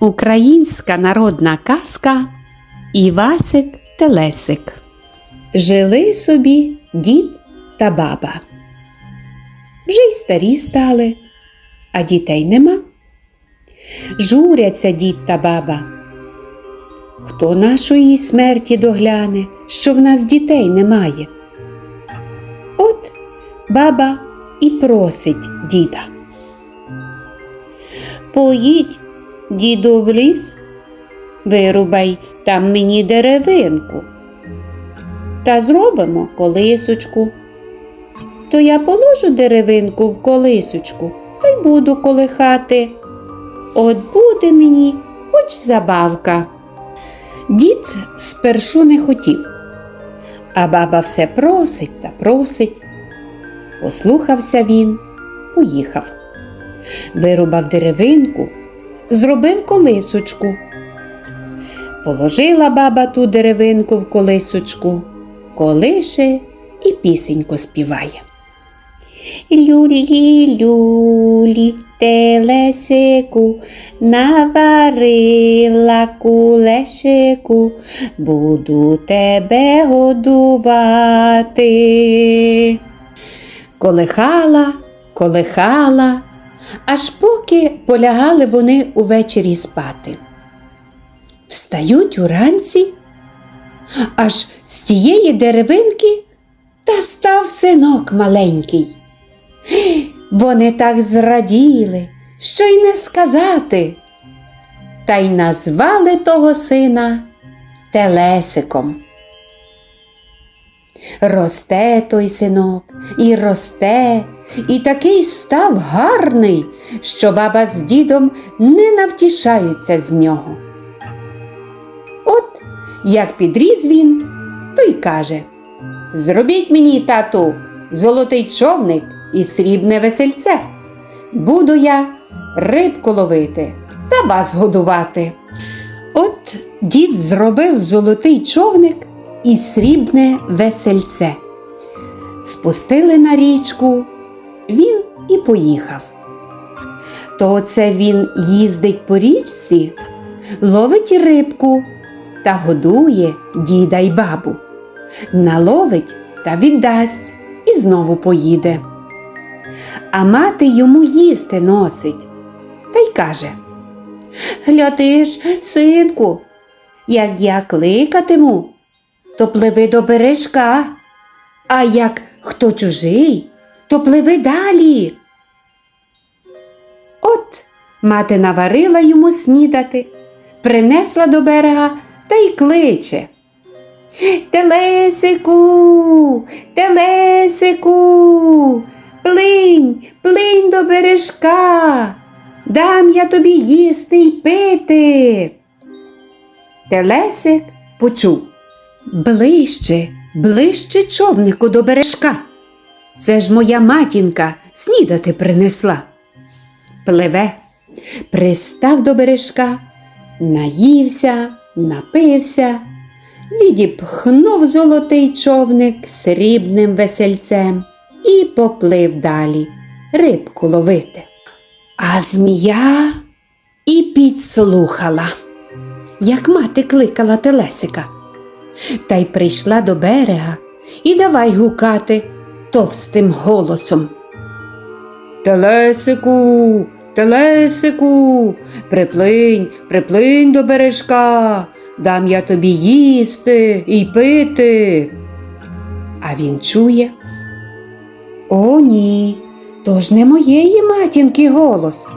Українська народна казка Івасик Телесик. Жили собі дід та баба. Вже й старі стали, а дітей нема. Журяться дід та баба. Хто нашої смерті догляне, що в нас дітей немає? От баба і просить діда. Поїдь, діду, в ліс, вирубай там мені деревинку. Та зробимо колисочку. То я положу деревинку в колисочку та й буду колихати. От буде мені хоч забавка. Дід спершу не хотів, а баба все просить та просить. Послухався він, поїхав. Вирубав деревинку, зробив колисочку. Положила баба ту деревинку в колисочку, колише і пісенько співає. Люлі, люлі, телесику, наварила кулешику, буду тебе годувати. Колихала, колихала, аж поки полягали вони увечері спати. Встають уранці, аж з тієї деревинки та став синок маленький. Вони так зраділи, що й не сказати, та й назвали того сина Телесиком. Росте той синок і росте, і такий став гарний, що баба з дідом не навтішаються з нього. От як підріс він, то й каже Зробіть мені, тату, золотий човник і срібне весельце. Буду я рибку ловити та вас годувати. От дід зробив золотий човник і срібне весельце. Спустили на річку, він і поїхав. То оце він їздить по річці, ловить рибку та годує діда й бабу, наловить та віддасть і знову поїде. А мати йому їсти носить та й каже Гляди ж, синку, як я кликатиму, то пливи до бережка, а як хто чужий, то пливи далі. От мати наварила йому снідати, принесла до берега та й кличе. Телесику, телесику, плинь, плинь до бережка, дам я тобі їсти й пити. Телесик почув ближче, ближче човнику до бережка. Це ж моя матінка снідати принесла. Пливе, пристав до бережка, наївся, напився, відіпхнув золотий човник срібним весельцем і поплив далі рибку ловити. А змія і підслухала, як мати кликала телесика, та й прийшла до берега і давай гукати товстим голосом. Телесику, телесику, приплинь, приплинь до бережка, дам я тобі їсти і пити. А він чує. О, ні, то ж не моєї матінки голос.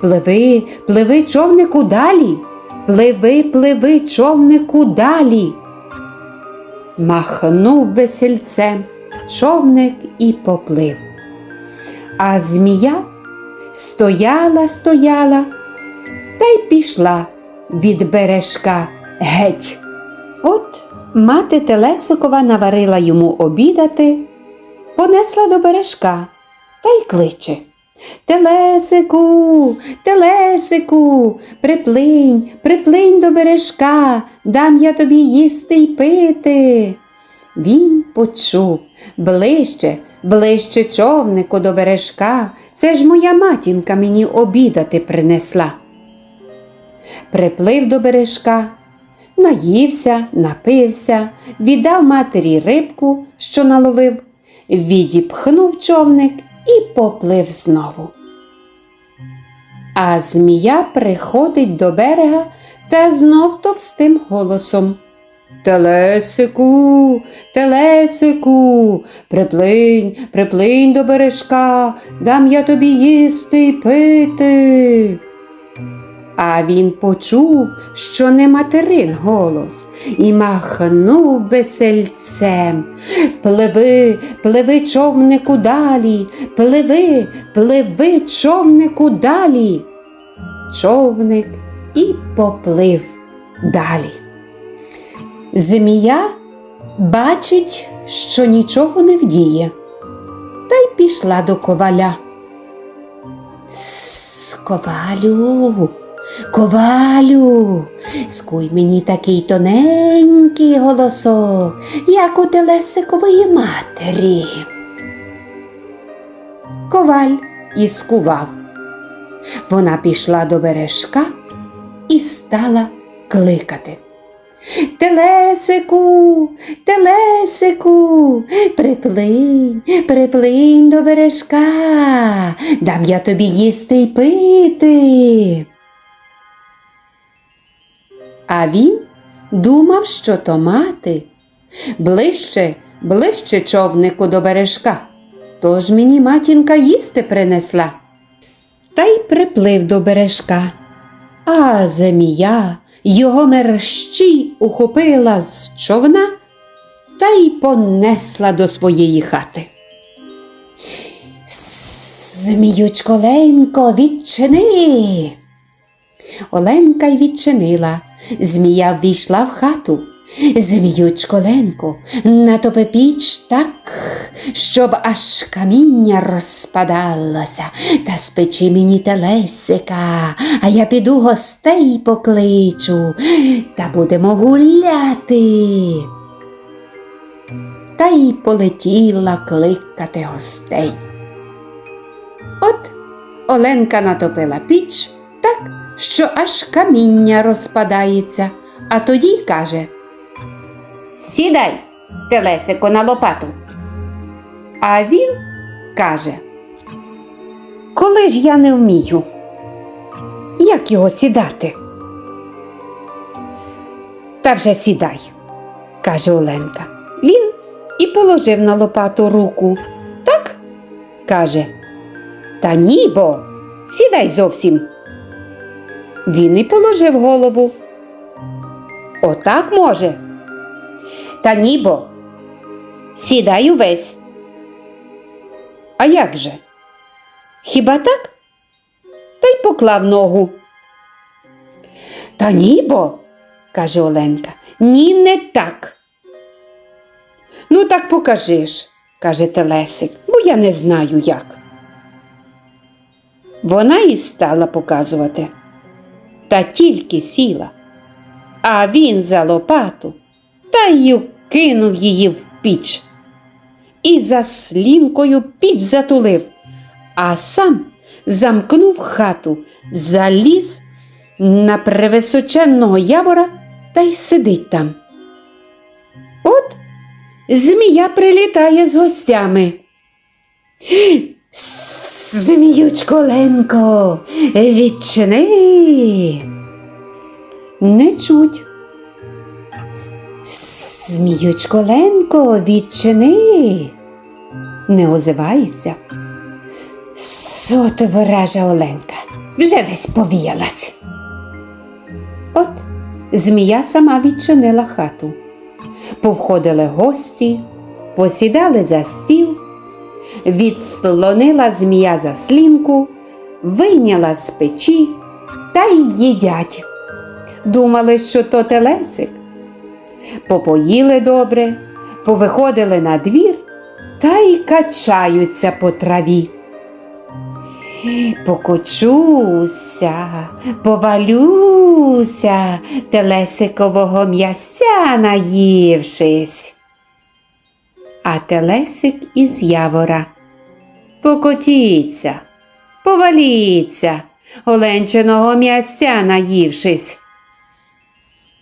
Пливи, пливи, човнику далі, пливи, пливи, човнику далі. Махнув весельцем човник і поплив. А змія стояла, стояла та й пішла від бережка геть. От мати Телесикова наварила йому обідати, понесла до бережка та й кличе. Телесику, телесику, приплинь, приплинь до бережка, дам я тобі їсти й пити. Він почув ближче, ближче човнику до бережка. Це ж моя матінка мені обідати принесла. приплив до бережка, наївся, напився, віддав матері рибку, що наловив, відіпхнув човник і поплив знову. А змія приходить до берега та знов товстим голосом. Телесику, телесику, приплинь, приплинь до бережка, дам я тобі їсти й пити. А він почув, що не материн голос, і махнув весельцем. Пливи, пливи, човнику далі, пливи, пливи, човнику далі. Човник і поплив далі. Змія бачить, що нічого не вдіє, та й пішла до коваля. С, ковалю, ковалю, скуй мені такий тоненький голосок, як у телесикової матері. Коваль і скував. Вона пішла до бережка і стала кликати. Телесику, телесику, приплинь, приплинь до бережка, дам я тобі їсти й пити. А він думав, що то мати. Ближче, ближче човнику до бережка. Тож мені матінка їсти принесла. Та й приплив до бережка. А змія його мерщій ухопила з човна та й понесла до своєї хати. Зміючко Ленко, відчини. Оленка й відчинила. Змія ввійшла в хату. Зміючко Ленко, натопи піч так, щоб аж каміння розпадалося, та спечи мені телесика, а я піду гостей покличу, та будемо гуляти. Та й полетіла кликати гостей. От Оленка натопила піч так, що аж каміння розпадається, а тоді каже Сідай, телесико, на лопату. А він каже, коли ж я не вмію, як його сідати? Та вже сідай, каже Оленка. Він і положив на лопату руку. Так? каже. Та ні, бо сідай зовсім. Він і положив голову. Отак може. Та ні, бо сідай увесь. А як же? Хіба так? Та й поклав ногу. Та ні, бо, каже Оленка, ні, не так. Ну, так покажи ж, каже Телесик, бо я не знаю як. Вона і стала показувати. Та тільки сіла, а він за лопату та й кинув її в піч. І за слінкою піч затулив, а сам замкнув хату, заліз на превисоченного явора та й сидить там. От змія прилітає з гостями. Зміючко Ленко, відчини. Не чуть. Зміючко Ленко, відчини. Не озивається. Сот вража Оленка, вже десь повіялась. От змія сама відчинила хату. Повходили гості, посідали за стіл, відслонила змія заслінку, вийняла з печі та й їдять. Думали, що то телесик. Попоїли добре, повиходили на двір та й качаються по траві. Покочуся, повалюся, телесикового м'ясця наївшись. А телесик із явора. Покотіться, поваліться, оленчиного м'ясця наївшись.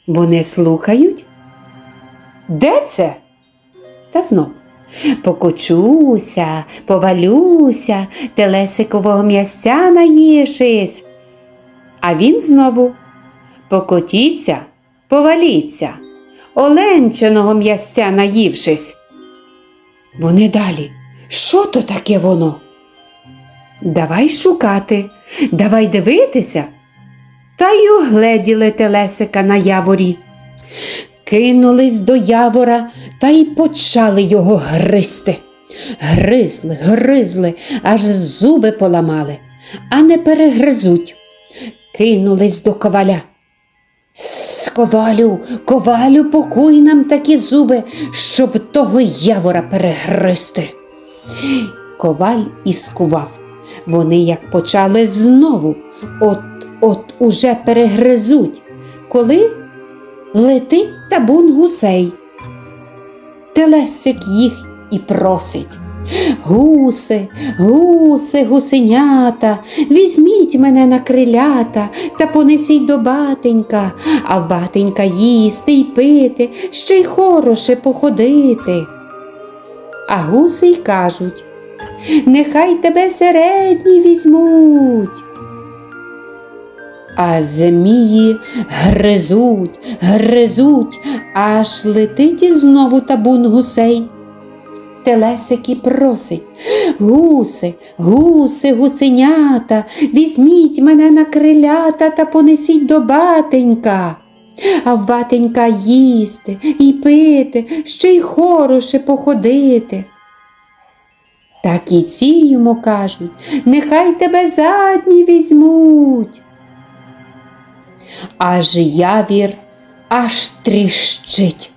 Вони слухають. Де це? Та знов. Покочуся, повалюся, телесикового м'ясця наївшись. А він знову покотіться, поваліться, оленчиного м'ясця наївшись. Вони далі. Що то таке воно? Давай шукати, давай дивитися. Та й огледіли телесика на яворі. Кинулись до явора та й почали його гризти. Гризли, гризли, аж зуби поламали, а не перегризуть. Кинулись до коваля. С, ковалю, ковалю, покуй нам такі зуби, щоб того явора перегризти. Коваль і скував. Вони як почали знову, от от уже перегризуть, коли летить табун гусей. Телесик їх і просить. Гуси, гуси, гусенята, візьміть мене на крилята та понесіть до батенька, а в батенька їсти й пити, ще й хороше походити. А гуси й кажуть нехай тебе середні візьмуть. А змії гризуть, гризуть, аж летить і знову табун гусей. Телесик і просить гуси, гуси, гусенята, візьміть мене на крилята та понесіть до батенька. А в батенька їсти і пити, ще й хороше походити. Так і ці йому кажуть, нехай тебе задні візьмуть. Аж явір аж тріщить.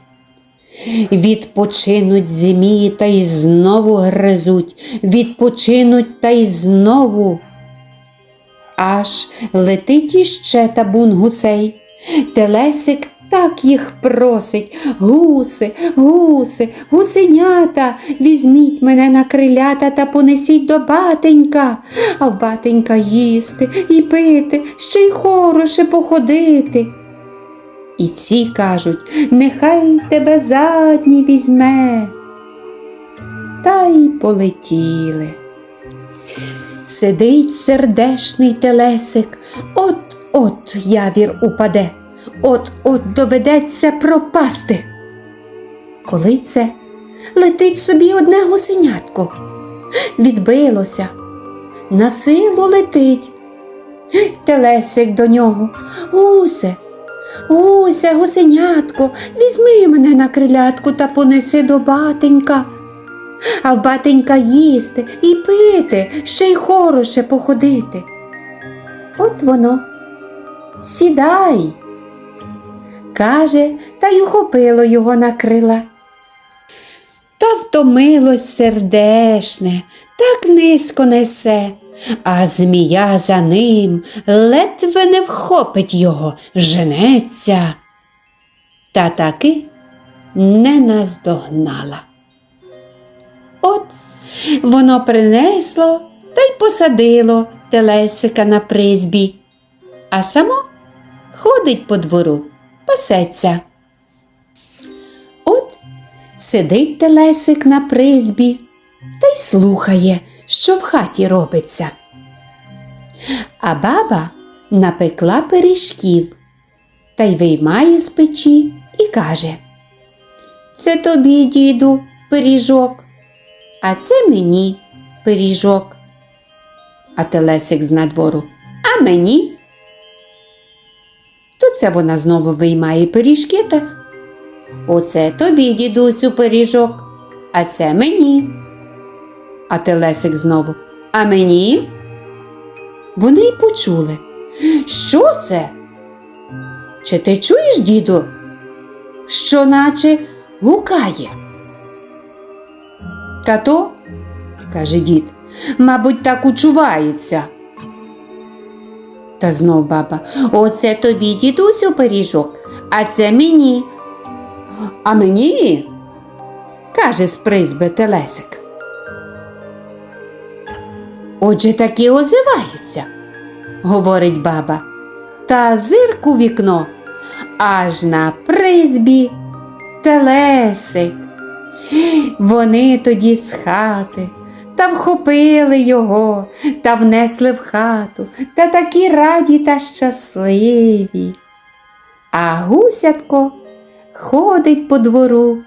Відпочинуть змії та й знову гризуть, відпочинуть та й знову. Аж летить іще табун гусей. Телесик так їх просить. Гуси, гуси, гусенята, візьміть мене на крилята та понесіть до батенька, а в батенька їсти і пити, ще й хороше походити. І ці кажуть, нехай тебе задні візьме. Та й полетіли. Сидить сердешний телесик, от-от явір упаде, от-от доведеться пропасти. Коли це летить собі одне гусенятко, відбилося, на силу летить. Телесик до нього, гусе, гуся, гусенятко, візьми мене на крилятку та понеси до батенька. А в батенька їсти і пити, ще й хороше походити. От воно, сідай, каже, та й ухопило його на крила. Та втомилось сердешне, так низько несе, а змія за ним ледве не вхопить його, женеться. Та таки не наздогнала. От воно принесло та й посадило телесика на призбі, а само ходить по двору, пасеться. От сидить телесик на призбі та й слухає, що в хаті робиться. А баба напекла пиріжків та й виймає з печі і каже Це тобі, діду, пиріжок, а це мені пиріжок. А телесик з надвору, а мені. То це вона знову виймає пиріжки та Оце тобі, дідусю, пиріжок, а це мені. А телесик знову. А мені? Вони й почули. Що це? Чи ти чуєш, діду, що наче гукає? Та то, каже дід, мабуть, так учуваються. Та знов баба, оце тобі, дідусю, пиріжок, а це мені. А мені, каже з призьби Телесик. Отже, таки озиваються. говорить баба, та зирк у вікно, аж на призбі телесик. Вони тоді з хати та вхопили його та внесли в хату, та такі раді та щасливі. А гусятко ходить по двору,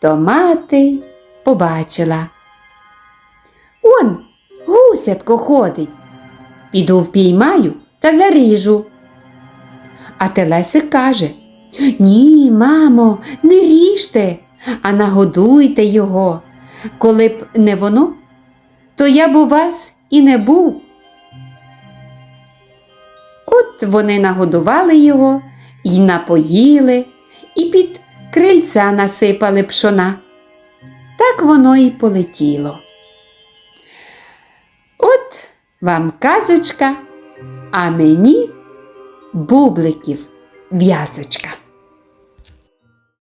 то мати побачила. Он гусятко ходить. Піду впіймаю та заріжу. А Телесик каже Ні, мамо, не ріжте, а нагодуйте його. Коли б не воно, то я б у вас і не був. От вони нагодували його і напоїли, і під крильця насипали пшона. Так воно і полетіло. От вам казочка, а мені бубликів в'язочка.